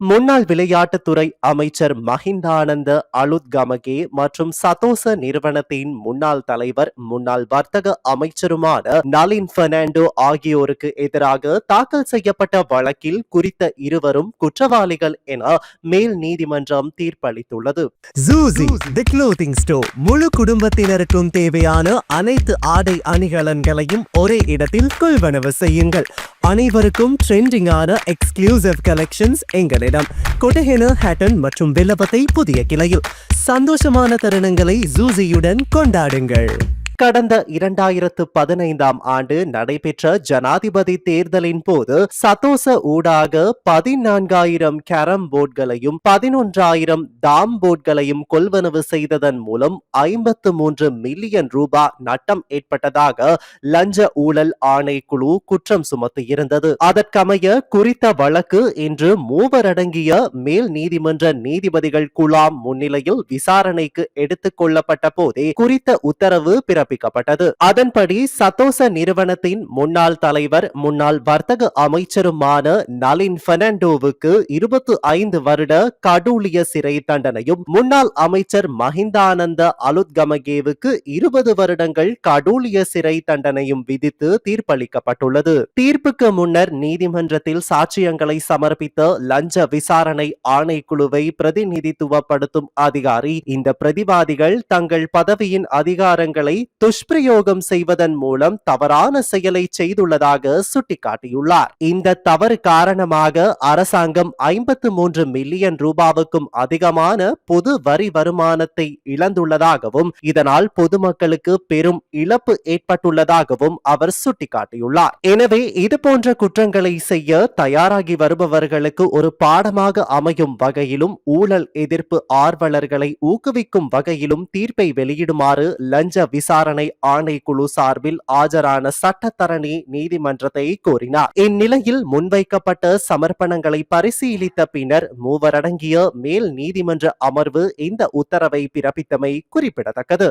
முன்னாள் விளையாட்டுத்துறை அமைச்சர் மஹிந்தானந்த அலுத்கமகே மற்றும் சதோச நிறுவனத்தின் முன்னாள் தலைவர் முன்னாள் வர்த்தக அமைச்சருமான நலின் பெர்னாண்டோ ஆகியோருக்கு எதிராக தாக்கல் செய்யப்பட்ட வழக்கில் குறித்த இருவரும் குற்றவாளிகள் என மேல் நீதிமன்றம் தீர்ப்பளித்துள்ளது. முழு குடும்பத்தினருக்கும் தேவையான அனைத்து ஆடை அணிகலன்களையும் ஒரே இடத்தில் கொள்வனவு செய்யுங்கள். அனைவருக்கும் ட்ரெண்டிங்கான எக்ஸ்க்ளூசிவ் கலெக்ஷன்ஸ் எங்களிடம் கொட்டஹென ஹேட்டன் மற்றும் வில்லபத்தை புதிய கிளையில். சந்தோஷமான தருணங்களை ஜூசியுடன் கொண்டாடுங்கள். கடந்த இரண்டாயிரத்து பதினைந்தாம் ஆண்டு நடைபெற்ற ஜனாதிபதி தேர்தலின் போது சதோச ஊடாக பதினான்காயிரம் கேரம் போர்டுகளையும் பதினொன்றாயிரம் தாம் போர்டுகளையும் கொள்வனவு செய்ததன் மூலம் ஐம்பத்து மூன்று மில்லியன் ரூபாய் நட்டம் ஏற்பட்டதாக லஞ்ச ஊழல் ஆணைக்குழு குற்றம் சுமத்தியிருந்தது. அதற்கமைய குறித்த வழக்கு இன்று மூவரடங்கிய மேல் நீதிமன்ற நீதிபதிகள் குழாம் முன்னிலையில் விசாரணைக்கு எடுத்துக் கொள்ளப்பட்ட போதே குறித்த உத்தரவு பிறப்பிக்கப்பட்டது அதன்படி சத்தோச நிறுவனத்தின் முன்னாள் தலைவர் முன்னாள் வர்த்தக அமைச்சருமான நலின் பெர்னாண்டோவுக்கு இருபத்தி ஐந்து வருட கடூழிய சிறை தண்டனையும் முன்னாள் அமைச்சர் மஹிந்தானந்த அலுத்கமகேவுக்கு இருபது வருடங்கள் கடூழிய சிறை தண்டனையும் விதித்து தீர்ப்பளிக்கப்பட்டுள்ளது. தீர்ப்புக்கு முன்னர் நீதிமன்றத்தில் சாட்சியங்களை சமர்ப்பித்த லஞ்ச விசாரணை ஆணைக்குழுவை பிரதிநிதித்துவப்படுத்தும் அதிகாரி. இந்த பிரதிவாதிகள் தங்கள் பதவியின் அதிகாரங்களை துஷ்பிரயோகம் செய்வதன் மூலம் தவறான செயலை செய்துள்ளதாக சுட்டிக்காட்டியுள்ளார். இந்த தவறு காரணமாக அரசாங்கம் ஐம்பத்து மூன்று மில்லியன் ரூபாவுக்கும் அதிகமான பொது வரி வருமானத்தை இழந்துள்ளதாகவும் இதனால் பொதுமக்களுக்கு பெரும் இழப்பு ஏற்பட்டுள்ளதாகவும் அவர் சுட்டிக்காட்டியுள்ளார். எனவே இது போன்ற குற்றங்களை செய்ய தயாராகி வருபவர்களுக்கு ஒரு பாடமாக அமையும் வகையிலும் ஊழல் எதிர்ப்பு ஆர்வலர்களை ஊக்குவிக்கும் வகையிலும் தீர்ப்பை வெளியிடுமாறு லஞ்ச விசாரணை விசாரணை ஆணைக்குழு சார்பில் ஆஜரான சட்டத்தரணி நீதிமன்றத்தை கோரினார். இந்நிலையில் முன்வைக்கப்பட்ட சமர்ப்பணங்களை பரிசீலித்த பின்னர் மூவரடங்கிய மேல் நீதிமன்ற அமர்வு இந்த உத்தரவை பிறப்பித்தமை குறிப்பிடத்தக்கது.